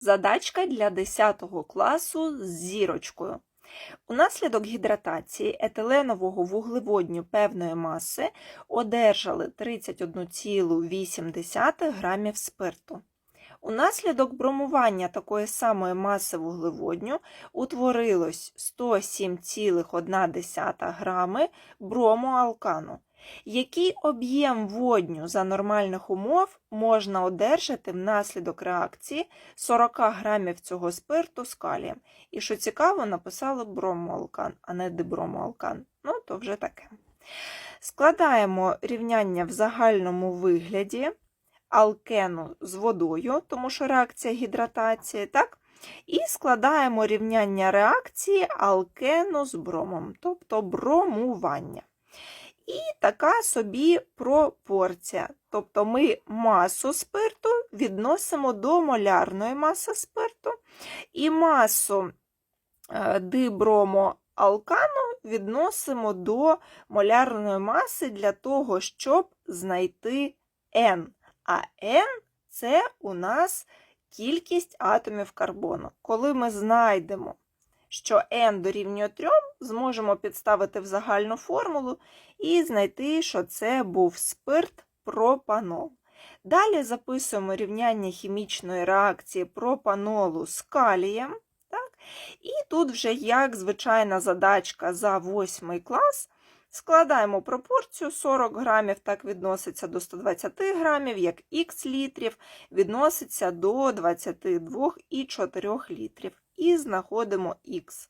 Задачка для 10 класу з зірочкою. Унаслідок гідратації етиленового вуглеводню певної маси одержали 31,8 грамів спирту. Унаслідок бромування такої самої маси вуглеводню утворилось 107,1 грами бромоалкану. Який об'єм водню за нормальних умов можна одержати внаслідок реакції 40 грамів цього спирту з калієм? І що цікаво, написали бромоалкан, а не дибромоалкан. Ну, то вже таке. Складаємо рівняння в загальному вигляді алкену з водою, тому що реакція гідратації, так? І складаємо рівняння реакції алкену з бромом, тобто бромування. І така собі пропорція. Тобто ми масу спирту відносимо до молярної маси спирту, і масу е, дибромоалкану відносимо до молярної маси для того, щоб знайти N. А N – це у нас кількість атомів карбону. Коли ми знайдемо, що N дорівнює 3, зможемо підставити в загальну формулу і знайти, що це був спирт пропанол. Далі записуємо рівняння хімічної реакції пропанолу з калієм. Так? І тут вже, як звичайна задачка за 8 клас, складаємо пропорцію 40 грамів, так відноситься до 120 грамів, як х літрів відноситься до 22,4 літрів. І знаходимо х.